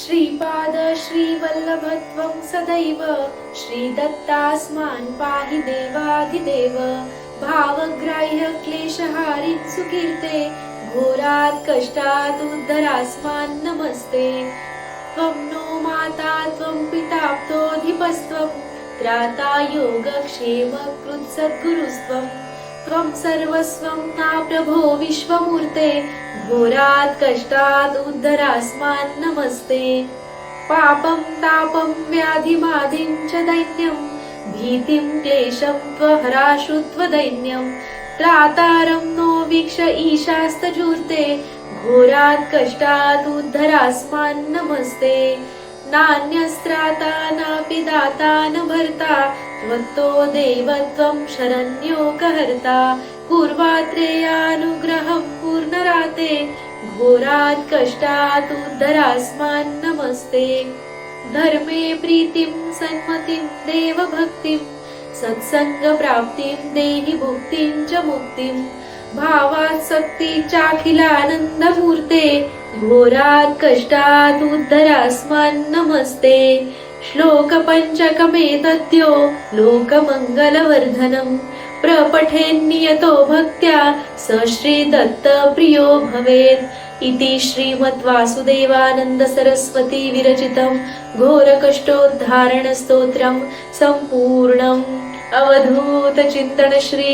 श्रीपाद श्रीवल्लभत्वं सदैव श्रीदत्तास्मान् पाहि देवाधिदेव। भावग्राह्य क्लेशहारिं सुकीर्ते घोरात् कष्टात् उद्धरास्मान् नमस्ते। त्वं नो माता त्वं पिताप्तोऽधिपस्त्वं त्राता योगक्षेमकृत्सद्गुरुस्त्वम्। त्वं सर्वस्वं ना प्रभो विश्वमूर्ते घोरात् कष्टात् उद्धरास्मान् नमस्ते. पापं तापं व्याधिमाधिं च दैन्यं भीतिं क्लेशं त्वहराशुत्वदैन्यं त्रातारं नो वीक्ष ईशास्तजूर्ते घोरात् कष्टात् उद्धरास्मान् नमस्ते. नान्यस्त्राता नापि दाता न भर्ता त्वत्तो देवत्वं शरण्योकहर्ता कुर्वात्रेयानुग्रहं पूर्णराते। घोरात् कष्टात् उद्धरास्मान् नमस्ते। धर्मे प्रीतिं सन्मतिं देवभक्तिं। सत्सङ्गप्राप्तिं देहि भुक्तिं च मुक्तिं। भावात् सक्ति चाखिलानन्दमूर्ते। घोरात् कष्टात् उद्धरास्मान् नमस्ते। श्लोकपञ्चकमेतद्यो लोकमङ्गलवर्धनम् प्रपठेन्नियतो भक्त्या स श्रीदत्तप्रियो भवेत्। इति श्रीमद्वासुदेवानन्दसरस्वती विरचितं घोरकष्टोद्धारणस्तोत्रं सम्पूर्णम्। अवधूतचिन्तन श्री